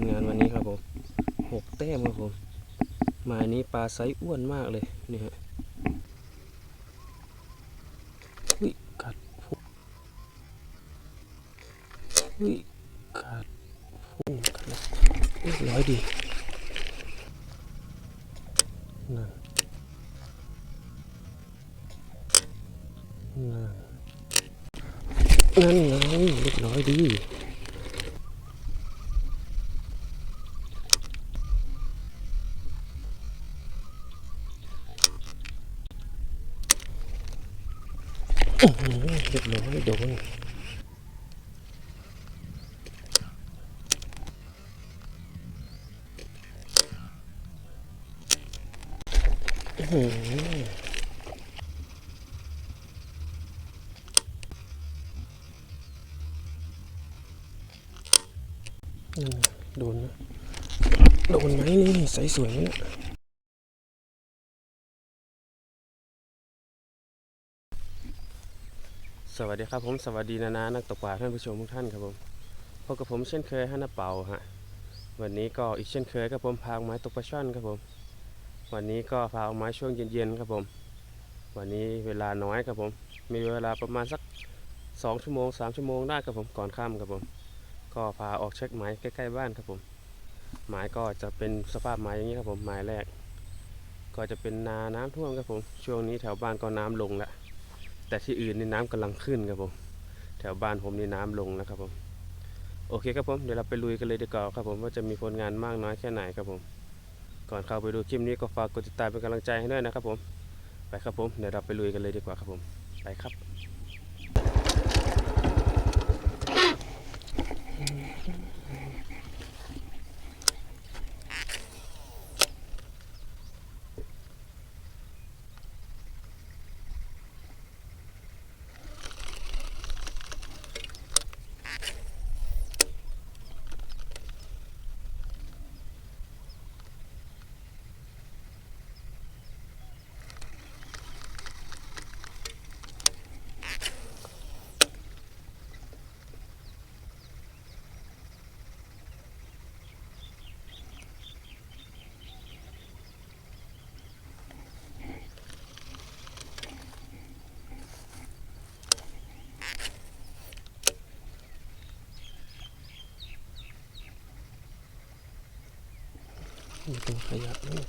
ลงานวันนี้ครับผมหกแต้มครับผมมายนี้ปลาไซส์อ้วนมากเลยนี่ฮะอุ้ยกัดพุงอุ้ยกัดพุงกัดแล้วเรียบร้อยดีนั่นนั่นนั่นไงเรียบร้อยดี อื้อหือเรียบร้อยโดนอื้อหือนั่นน่ะ โดนนะโดนไหมนี่ใสสวยนะสวัสดีครับผมสวัสดีนานานักตกปลาท่านผู้ชมทุกท่านครับผมพบกับผมเช่นเคยฮันนาเป่าฮะวันนี้ก็อีกเช่นเคยครับผมพากไม้ตกปลาช่อนครับผม วันนี้ก็พาออกไม้ช่วงเย็นๆครับผม วันนี้เวลาน้อยครับผม มีเวลาประมาณสักสองชั่วโมงสามชั่วโมงได้ครับผมก่อนค่ำครับผม ก็พาออกเช็คไม้ใกล้ๆบ้านครับผม ไม้ก็จะเป็นสภาพไม้อย่างนี้ครับผมไม้แรก ก็จะเป็นนาน้ำท่วมครับผม ช่วงนี้แถวบ้านก็น้ำลงแล้วแต่ที่อื่นนี่น้ำกำลังขึ้นครับผม แถวบ้านผมนี่น้ำลงแล้วครับผมโอเคครับผมเดี๋ยวเราไปลุยกันเลยดีกว่าครับผมว่าจะมีผลงานมากน้อยแค่ไหนครับผม ก่อนเข้าไปดูคลิปนี้ก็ฝากกดติดตามเป็นกำลังใจให้ด้วยนะครับผม ไปครับผม เดี๋ยวเราไปลุยกันเลยดีกว่าครับผม ไปครับ เป็นขยะด้วย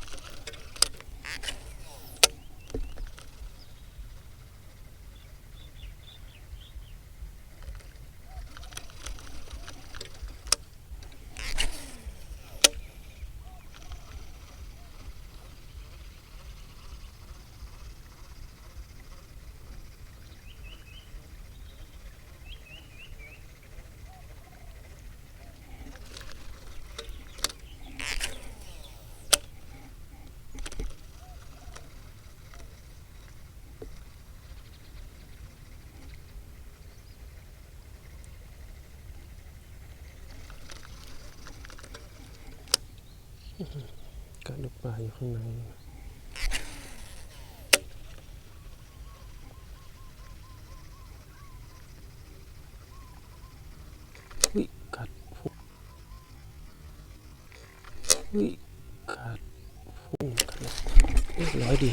กระดูกปลาอยู่ข้างในวิกัดพุงวิกัดพุงกัดแล้วเรียบร้อยดี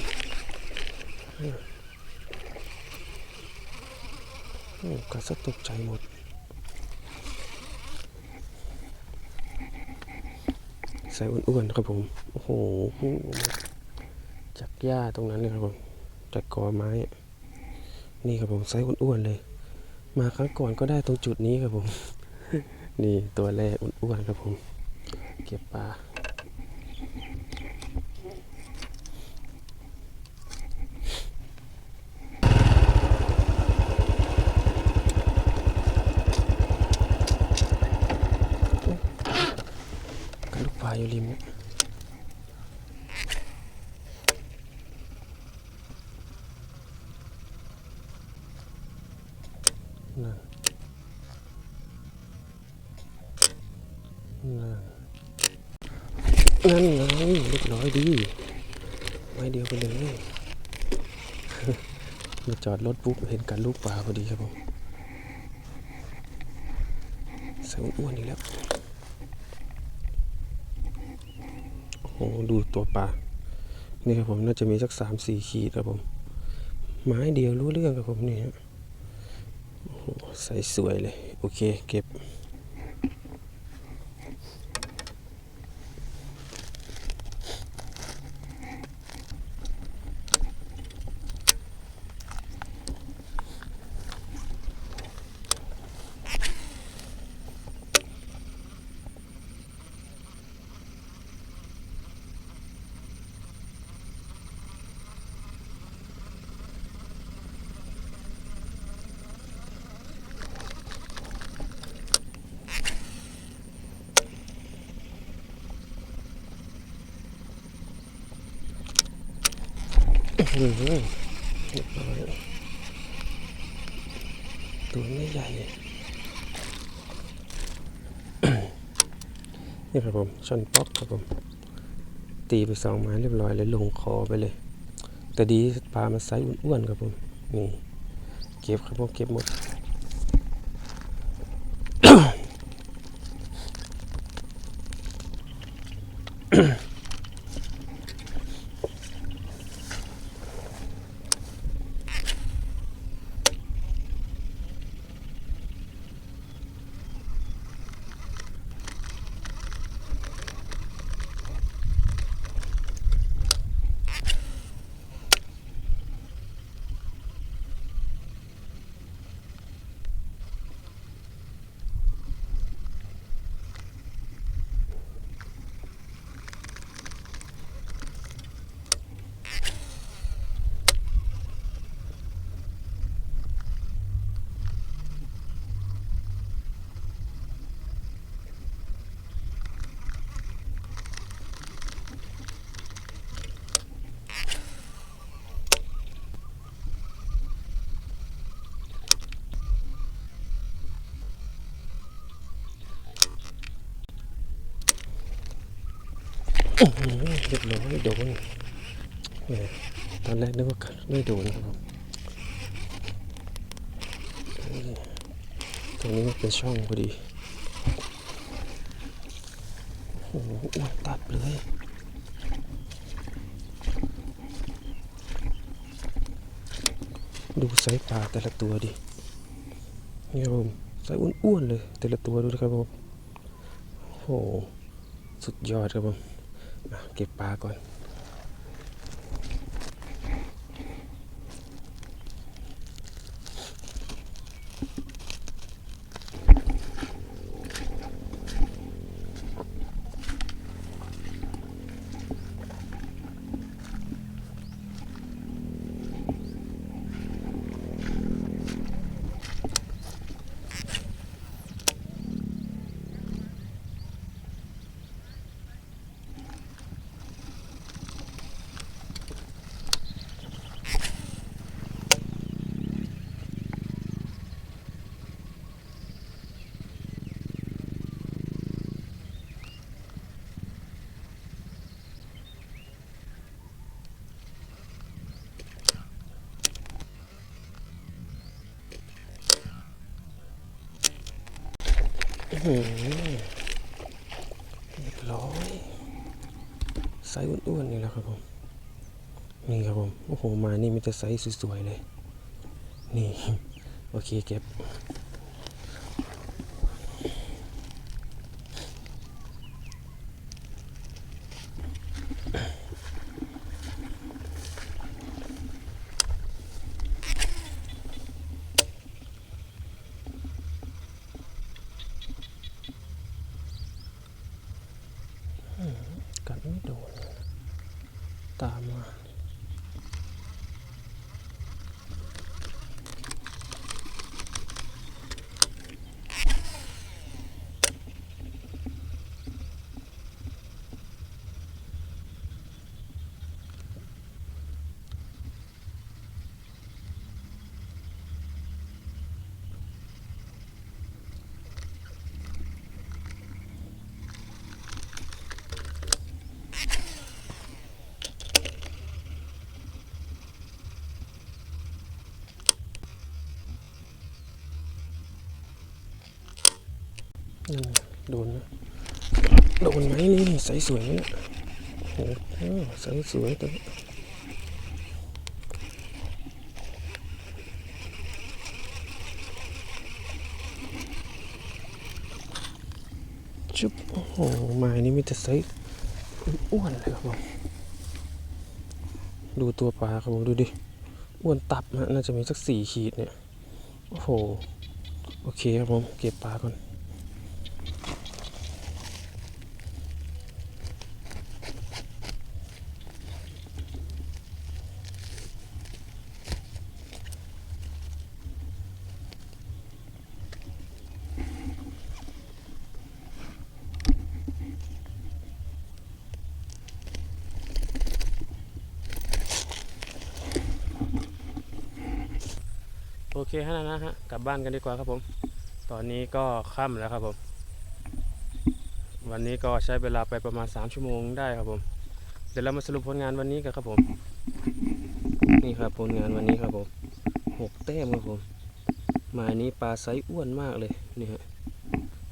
โอ้กัดซะตกใจหมด ใส่อ้วนๆครับผม โอ้โหพุ่งจากหญ้าตรงนั้นเลยครับผมจากกอไม้ นี่ครับผมไซส์อ้วนๆเลย มาครั้งก่อนก็ได้ตรงจุดนี้ครับผม นี่ตัวแรกอ้วนๆครับผม เก็บปลา กับลูกปลาอยู่ริมเนี่ยนั่น นั่นไงเรียบร้อยดี ไม้เดียวกันเลยมาจอดรถปุ๊บเห็นกันลูกปลาพอดีครับผมใส่อ้วนอีกแล้วโอ้ดูตัวปลา นี่ครับผมน่าจะมีสักสามสี่ขีดครับผม ไม้เดียวรู้เรื่องครับผมนี่ฮะโอ้โหใส่สวยเลย โอเคเก็บ เรียบร้อยตัวไม่ใหญ่นี่ครับผมชอนป๊อกครับผม ตีไปสองไม้เรียบร้อยเลยลงคอไปเลย แต่ดีปลามาไซส์อ้วนๆครับผม นี่ เก็บครับผมเก็บหมด เรียบร้อยโดนตอนแรกนึกว่าไม่โดนครับผมตรงนี้มันเป็นช่องพอดี โอ้โหอ้วนตัดเลยดูไซส์ปลาแต่ละตัวดินี่ครับผมไซส์อ้วนๆเลย แต่ละตัวดูนะครับผมโอ้โหสุดยอดครับผม เก็บปลาก่อน อื้อหือเรียบร้อยไซส์อ้วนๆนี่แหละครับผม นี่ครับผม โอ้โห มานี่มีแต่ไซส์สวยๆเลย นี่ โอเคเก็บ โดนนะโดนไหมนี่ใสสวยเนี่ยโอ้ใสสวยตัวนี้จุ๊บโอ้โหไม้นี้มีแต่ไซส์อ้วนเลยครับผมดูตัวปลาครับผมดูดิอ้วนตับฮะน่าจะมีสักสี่ขีดเนี่ย โอ้โห โอเคครับผม เก็บปลาก่อน โอเคฮะนะฮะกลับบ้านกันดีกว่าครับผม ตอนนี้ก็ค่ำแล้วครับผม วันนี้ก็ใช้เวลาไปประมาณ 3 ชั่วโมงได้ครับผม เดี๋ยวเรามาสรุปผลงานวันนี้กันครับผม นี่ครับผลงานวันนี้ครับผมหกแต้มครับผมมายนี้ปลาไซส์อ้วนมากเลยนี่ฮะ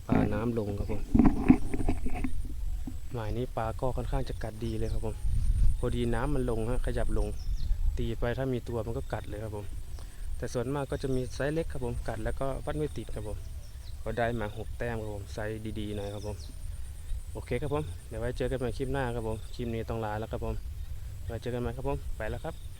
ปลาน้ำลงครับผมหมายนี้ปลาก็ค่อนข้างจะกัดดีเลยครับผม พอดีน้ำมันลงฮะขยับลง ตีไปถ้ามีตัวมันก็กัดเลยครับผม แต่ส่วนมากก็จะมีไซส์เล็กครับผมกัดแล้วก็วัดไม่ติดครับผมก็ได้มาหกแต้มครับผมไซส์ดีๆหน่อยครับผมโอเคครับผมเดี๋ยวไว้เจอกันใหม่คลิปหน้าครับผมคลิปนี้ต้องลาแล้วครับผมไว้เจอกันใหม่ครับผมไปแล้วครับ